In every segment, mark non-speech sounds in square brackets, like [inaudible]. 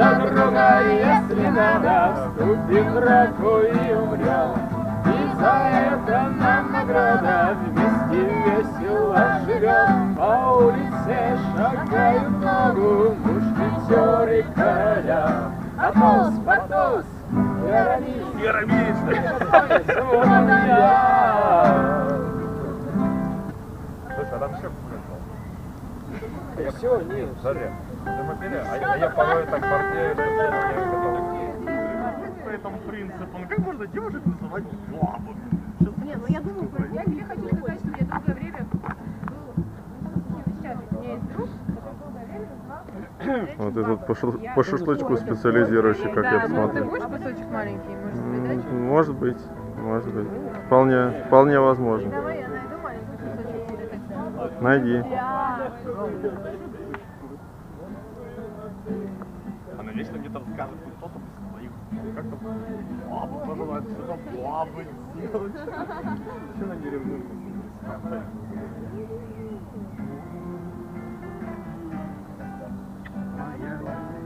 за друга, если надо, вступим драку и умрем. И за это нам награда, вместе весело живем. По улице шагают ногу мушкетеры короля. Атос, Патос, Яромис, Яромис! Слушай, а там еще Все, нет. Смотри, ты мобиля, а, я- а я порой так портею, что. По этому принципу, ну как можно девушек называть бабами? Не, ну я думаю, про- я тебе хочу сказать, что я долгое время был, ну, у меня есть друг, Вот и тут по, шл- по шашлычку специализирующий, как я Ты посмотрю. будешь кусочек маленький, может, быть, может быть. Вполне, вполне возможно. Давай я найду маленький кусочек тебе дать. Найди. Она вечно где-то рассказывает что-то про своих. Как там? Бабу пожелать, что там бабы делать. Что она не ревнует? Ты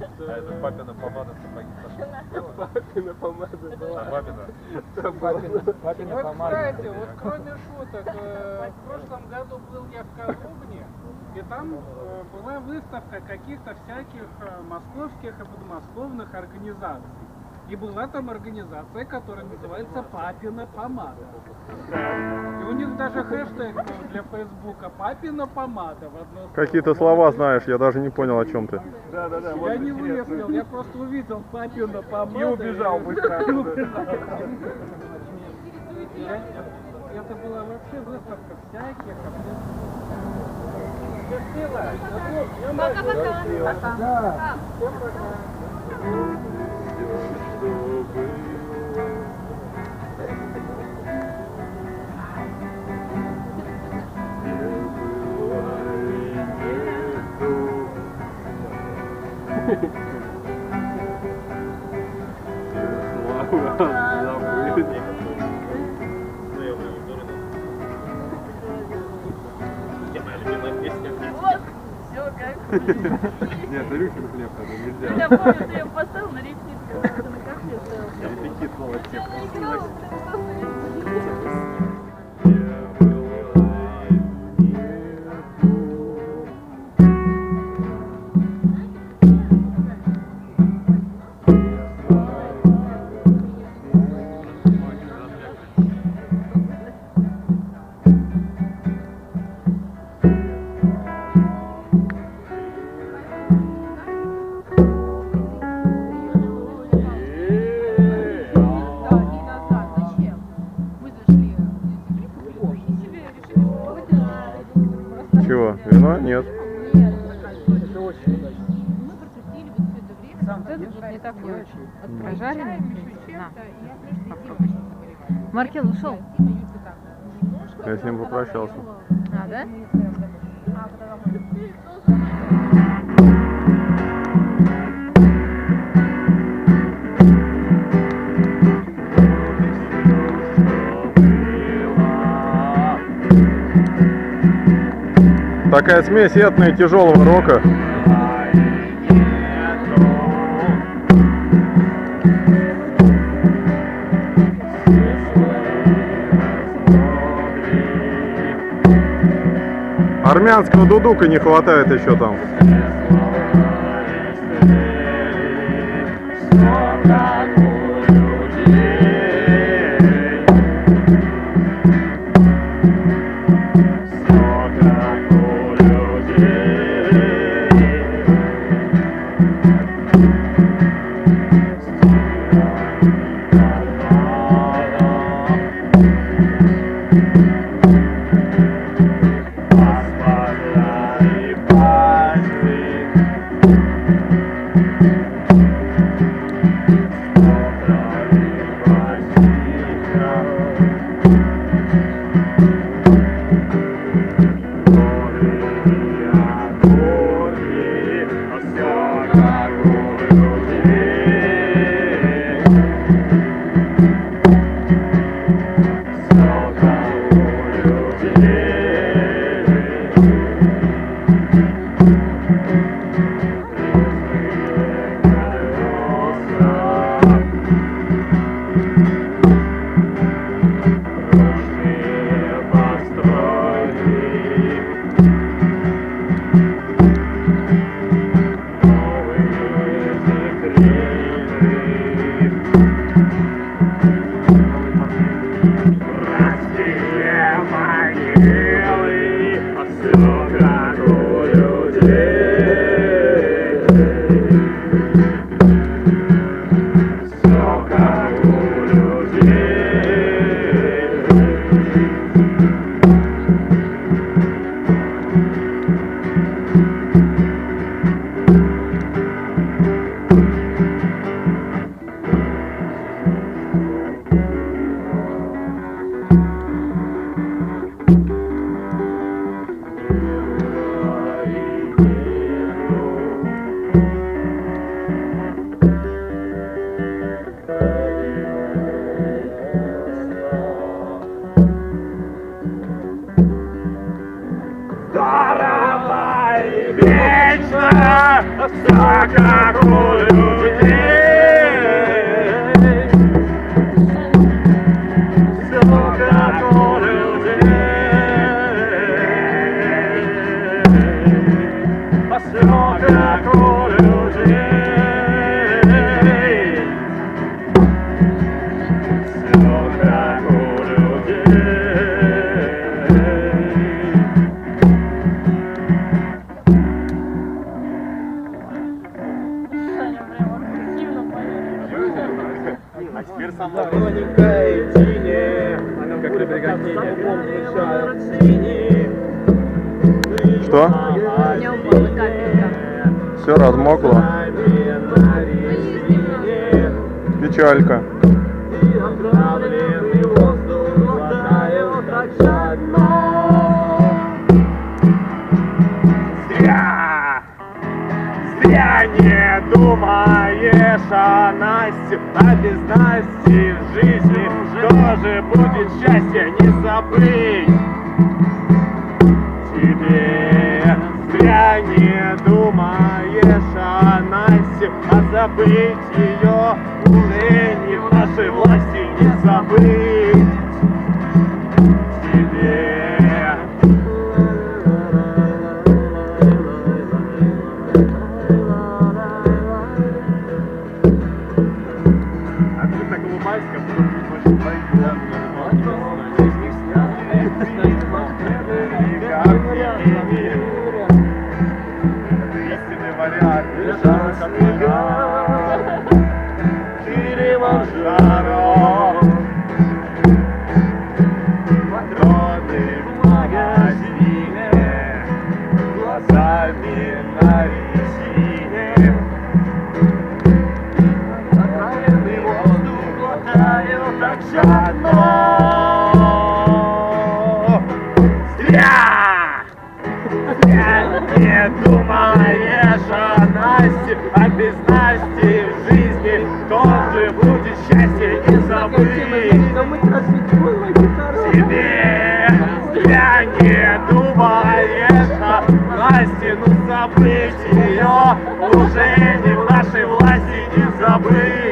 А это папина помада сапоги. Папина помада была. А папина? Папина, папина Вот, помада. кстати, вот кроме шуток, э, в прошлом году был я в Казубне, и там э, была выставка каких-то всяких э, московских и подмосковных организаций. И была там организация, которая называется «Папина помада». И у них даже хэштег был для Фейсбука «Папина помада» в одно слово. Какие-то слова знаешь, я даже не понял, о чем ты. Да, да, да. Я не выяснил, я просто увидел «Папина помада». И убежал быстро. Это была вообще выставка всяких. Пока-пока. Моя любимая песня. Вот, все как. Нет, Зарюхин хлеб это нельзя. Я помню, ты ее поставил на ты на кафе стоял. Я репетит снова Нет. Нет, это очень удачно. Мы просидели вот все это время. Вот этот вот не так не очень. Вот прожаренный. На, попробуй. Маркел ушел. Я с ним попрощался. А, да? Такая смесь этно и тяжелого рока. Армянского дудука не хватает еще там. Забыть ее уже не в нашей власти не забыть Зря не думаешь о Насте А без Насти в жизни тоже будет счастье не забыть. Тебе зря не думаешь о забыть ее Уже не в нашей власти не забыть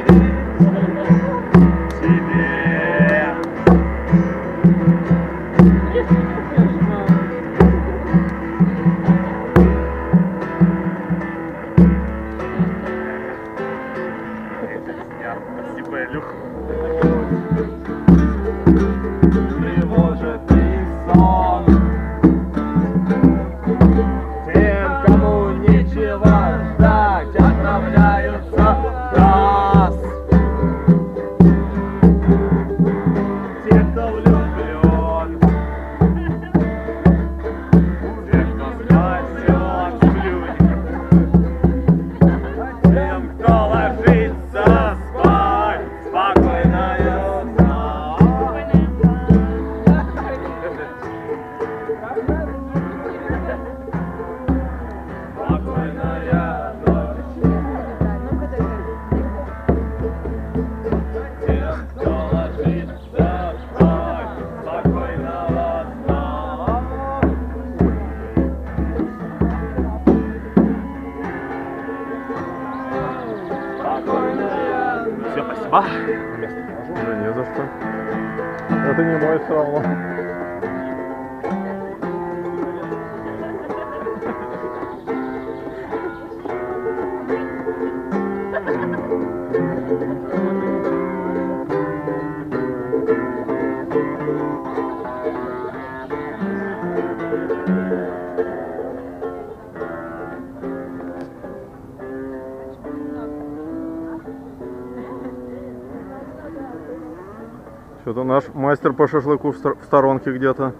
Что-то наш мастер по шашлыку в стор- в сторонке где-то.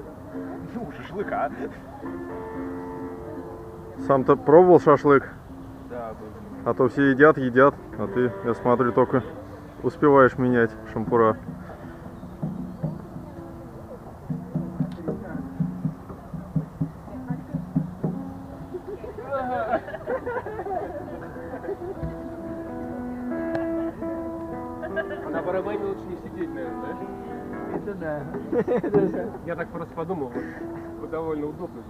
Ну, шашлыка. Сам-то пробовал шашлык? Да, А то все едят, едят, а ты, я смотрю, только успеваешь менять шампура. Это да. Я так просто подумал, вот, довольно удобно.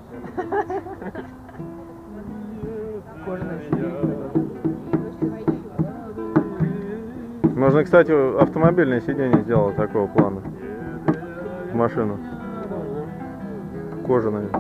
Можно, кстати, автомобильное сиденье сделать такого плана. В машину. Кожаное.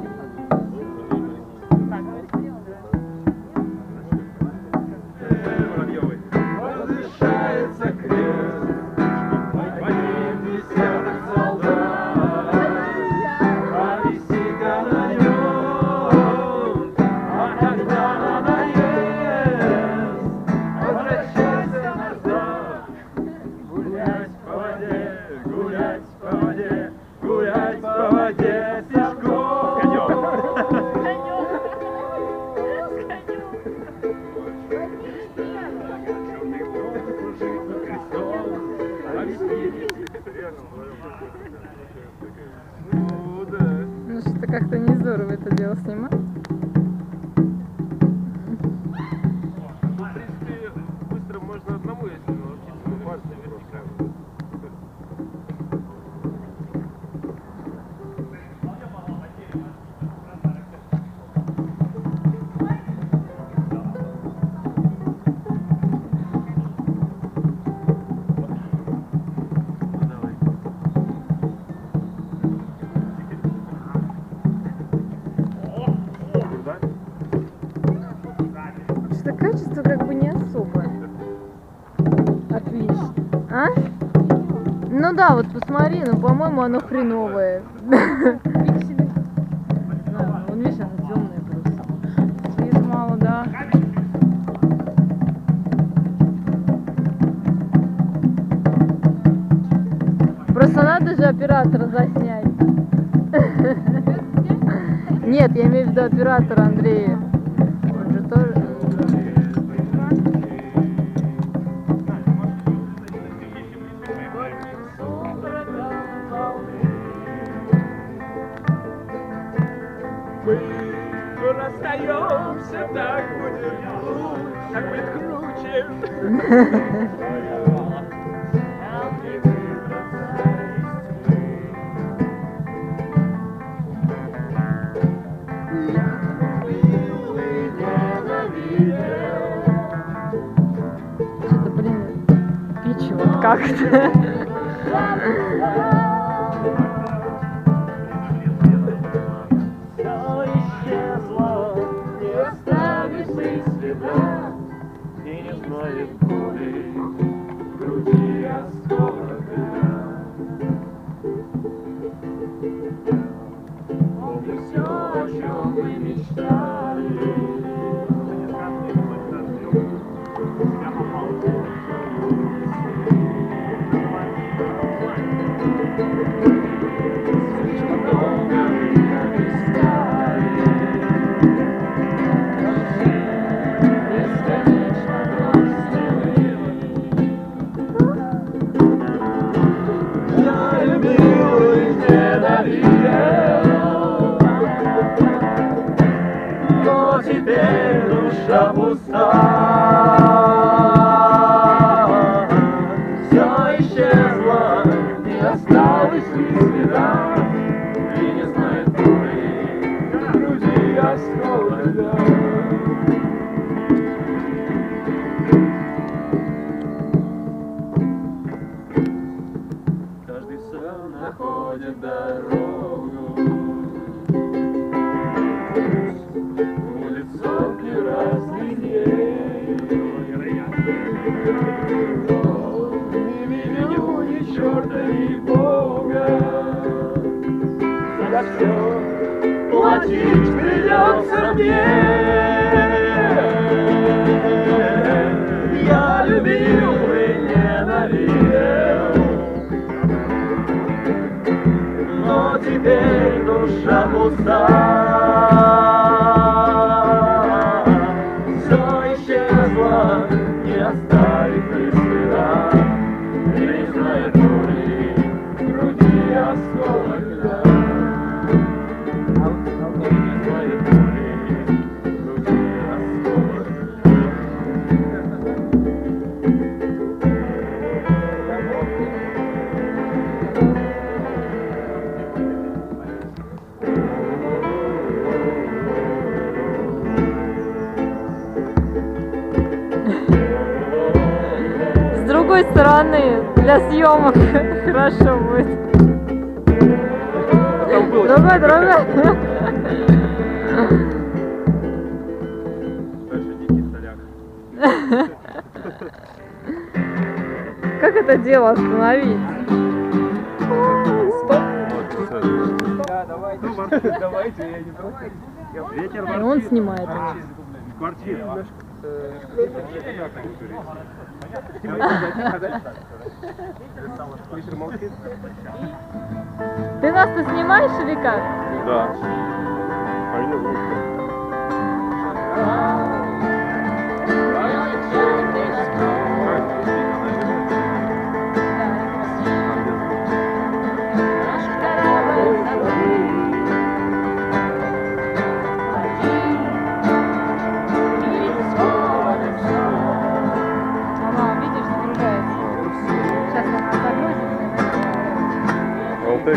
Ну что-то как-то не здорово это дело снимать. По-моему оно хреновое. Пиксели. Мало, да. Просто надо же оператора заснять. [laughs] Нет, я имею в виду оператора Андрея. Что-то, блин, пичи как-то. Но теперь душа пуста. Все платить придется мне. Я любил и ненавидел. но теперь душа пуста. [laughs] Как это дело остановить? Стоп. Давайте, я не против. Ветер И он снимает его. Квартира. Ты нас-то снимаешь или как? Да.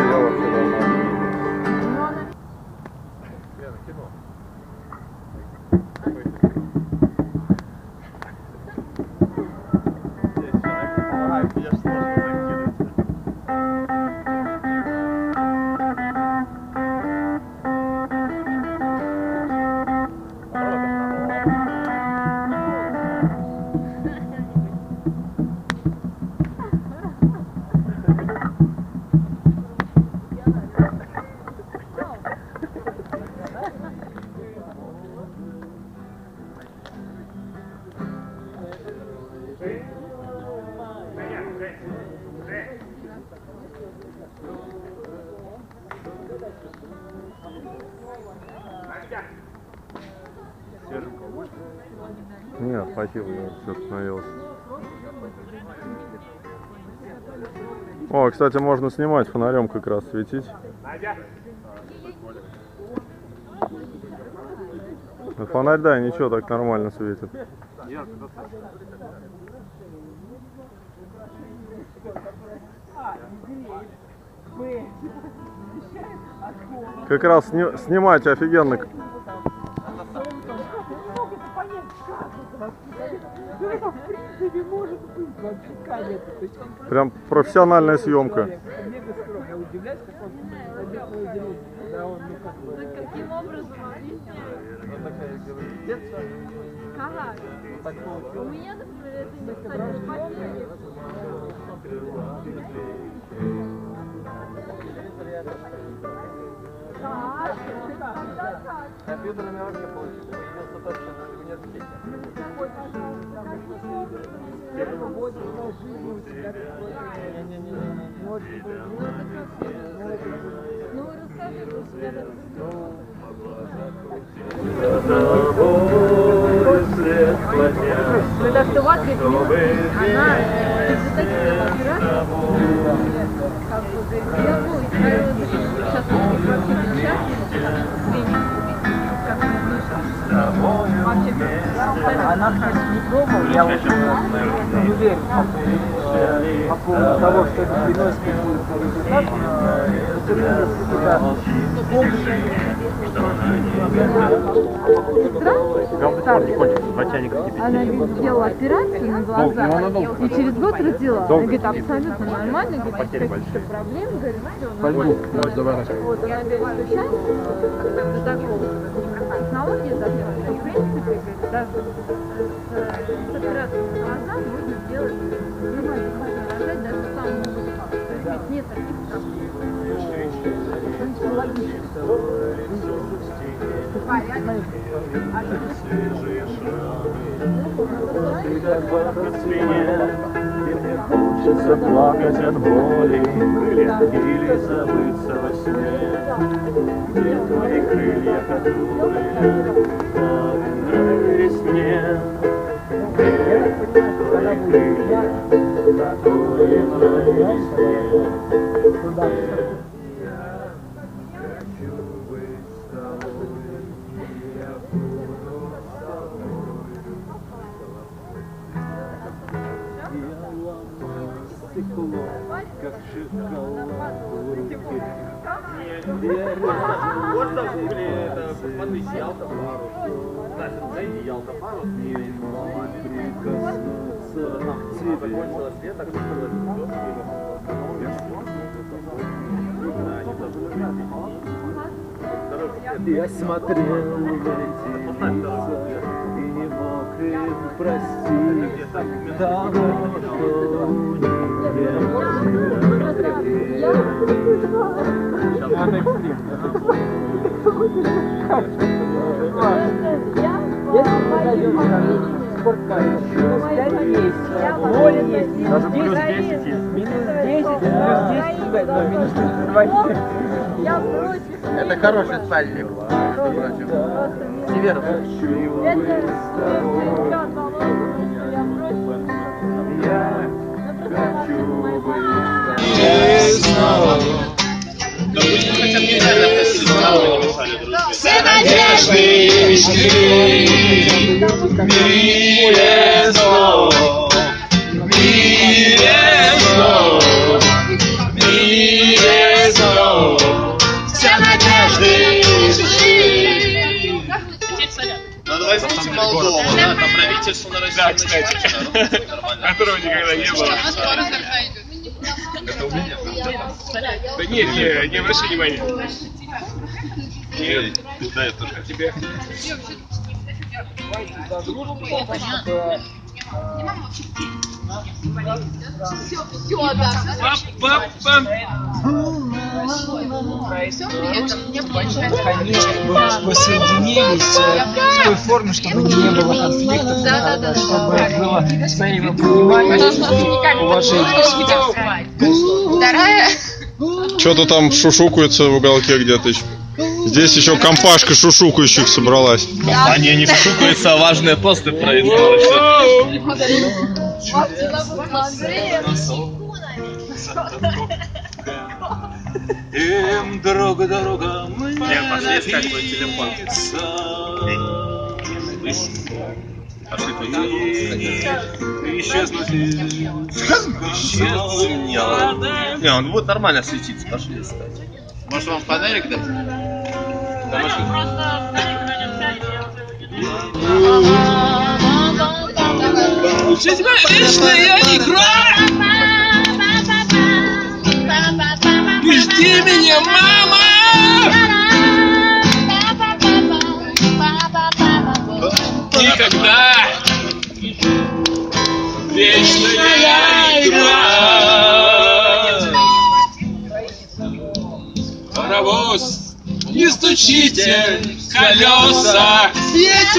ЛТ я вообще давно. Нет, остановился. О, кстати, можно снимать фонарем как раз светить. Ну, Фонарь, да, ничего, так нормально светит. Как раз сни- снимать офигенно. Не может быть вообще это? То есть он Прям профессиональная съемка. мега скромный. Я удивляюсь, как он когда он, ну, как бы... Каким образом объясняю? Как? У меня, например, это не кстати, жизни у тебя какой-то... Может быть, ну, это как это? Ну, это же- Ну, расскажи про себя. Когда что вас она вегетативная операция, как бы, говорит, я ну, Она, кстати, не пробовала, я вот э, не уверен по поводу, э, по поводу того, что это приносит какие-то результаты. Вот это, когда Она сделала операцию на глаза и через год родила. Она говорит, абсолютно нормально, говорит, каких-то проблем, говорит, все нормально. Вот, она говорит, что сейчас до такого технологии. И, в принципе, даже с, с операцией глаза можно сделать нормально, можно рожать даже самому То есть нет таких проблем. Хочется плакать от боли Или забыться во сне. Где твои крылья, которые так нравились мне. Где твои крылья, которые нравились мне Я смотрел в эти глаза и не мог им простить того, что спорткар, минус 5 есть, 0 есть, минус 10 есть, минус 10, плюс 10 сюда, но минус 32 нет. Я против. Это хороший спальник. Против. Все надежды и мечты в мире снов, возьмите Молдову, да, там правительство на Россию начинает. Которого никогда не было. Да нет, не, не обращай внимания. Нет, да, я тоже. Тебе. Конечно, бы воссоединились в той форме, чтобы не было конфликтов, чтобы было взаимопонимание уважение. Что-то там шушукается в уголке где-то еще. Здесь еще компашка шушукающих собралась. Компания не шукается, а важные посты производят. Им друг друга мы Блин, пошли искать мой телефон. Не Пошли твой телефон. Исчезнуть. Исчезнуть. Не, он будет нормально светиться. Пошли искать. Может вам фонарик дать? Да, просто фонарик Жизнь моя личная, я играю! Прости меня, мама! Никогда вечная игра. Паровоз, не стучите колеса, ведь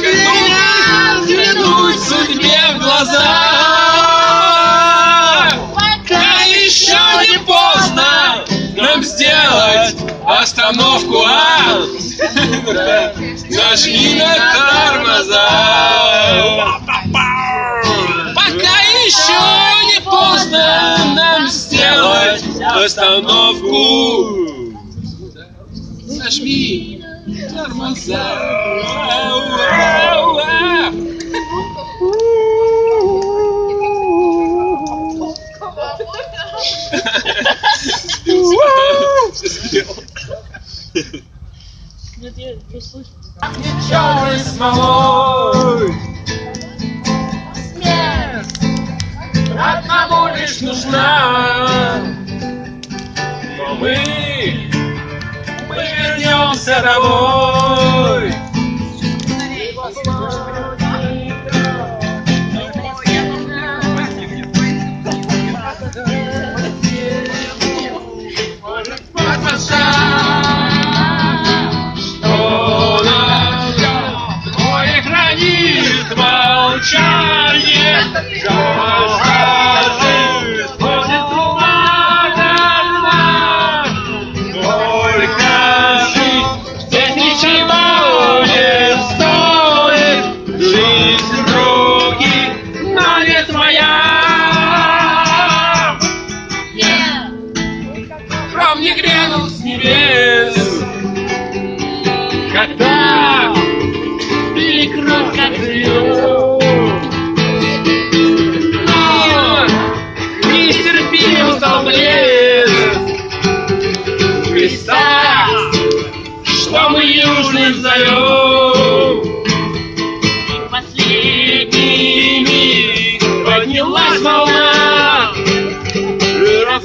грянуть судьбе в глаза. остановку, а! Зажми на тормоза! Пока еще не поздно нам сделать остановку! Зажми тормоза! Ha ha ha! Где черный смолой? Смерть одному лишь нужна. Но мы, мы вернемся домой.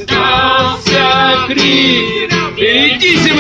Não se acri. Disse